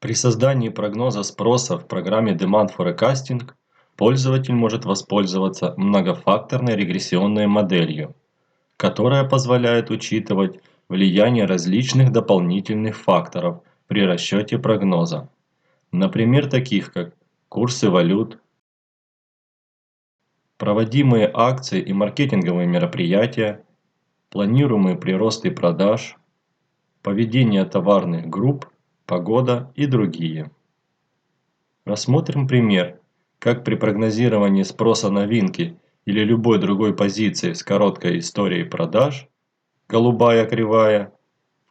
При создании прогноза спроса в программе Demand Forecasting пользователь может воспользоваться многофакторной регрессионной моделью, которая позволяет учитывать влияние различных дополнительных факторов при расчете прогноза. Например, таких как курсы валют, проводимые акции и маркетинговые мероприятия, планируемые приросты продаж, поведение товарных групп погода и другие. Рассмотрим пример, как при прогнозировании спроса новинки или любой другой позиции с короткой историей продаж, голубая кривая,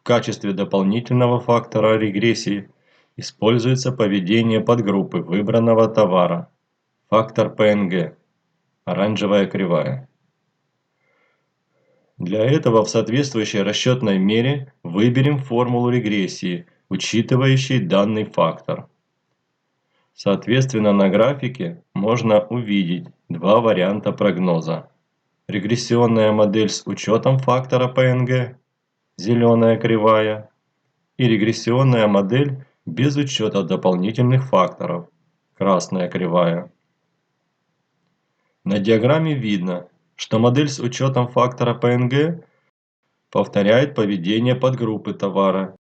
в качестве дополнительного фактора регрессии используется поведение подгруппы выбранного товара, фактор ПНГ, оранжевая кривая. Для этого в соответствующей расчетной мере выберем формулу регрессии – учитывающий данный фактор. Соответственно, на графике можно увидеть два варианта прогноза. Регрессионная модель с учетом фактора ПНГ, зеленая кривая, и регрессионная модель без учета дополнительных факторов, красная кривая. На диаграмме видно, что модель с учетом фактора ПНГ повторяет поведение подгруппы товара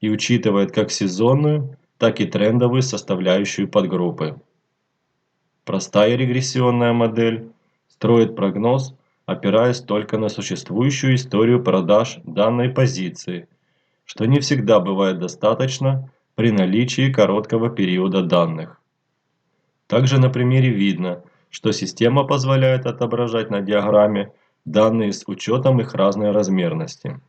и учитывает как сезонную, так и трендовую составляющую подгруппы. Простая регрессионная модель строит прогноз, опираясь только на существующую историю продаж данной позиции, что не всегда бывает достаточно при наличии короткого периода данных. Также на примере видно, что система позволяет отображать на диаграмме данные с учетом их разной размерности.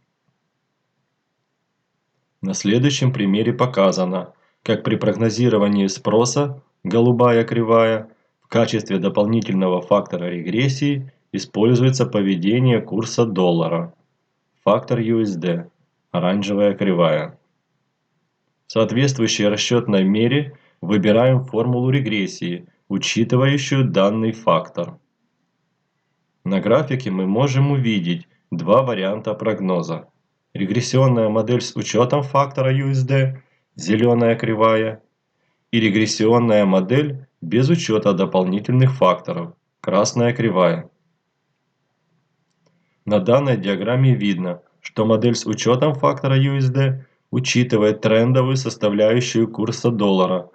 На следующем примере показано, как при прогнозировании спроса голубая кривая в качестве дополнительного фактора регрессии используется поведение курса доллара, фактор USD, оранжевая кривая. В соответствующей расчетной мере выбираем формулу регрессии, учитывающую данный фактор. На графике мы можем увидеть два варианта прогноза. Регрессионная модель с учетом фактора USD, зеленая кривая, и регрессионная модель без учета дополнительных факторов, красная кривая. На данной диаграмме видно, что модель с учетом фактора USD учитывает трендовую составляющую курса доллара,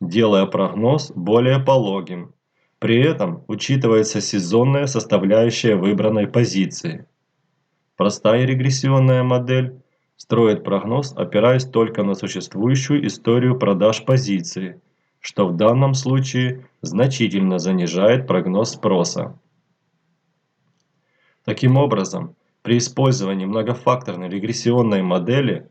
делая прогноз более пологим. При этом учитывается сезонная составляющая выбранной позиции. Простая регрессионная модель строит прогноз, опираясь только на существующую историю продаж позиции, что в данном случае значительно занижает прогноз спроса. Таким образом, при использовании многофакторной регрессионной модели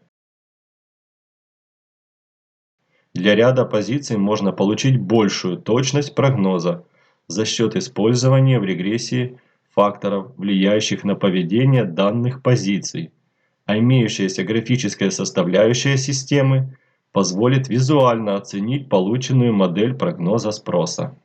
для ряда позиций можно получить большую точность прогноза за счет использования в регрессии факторов, влияющих на поведение данных позиций, а имеющаяся графическая составляющая системы позволит визуально оценить полученную модель прогноза спроса.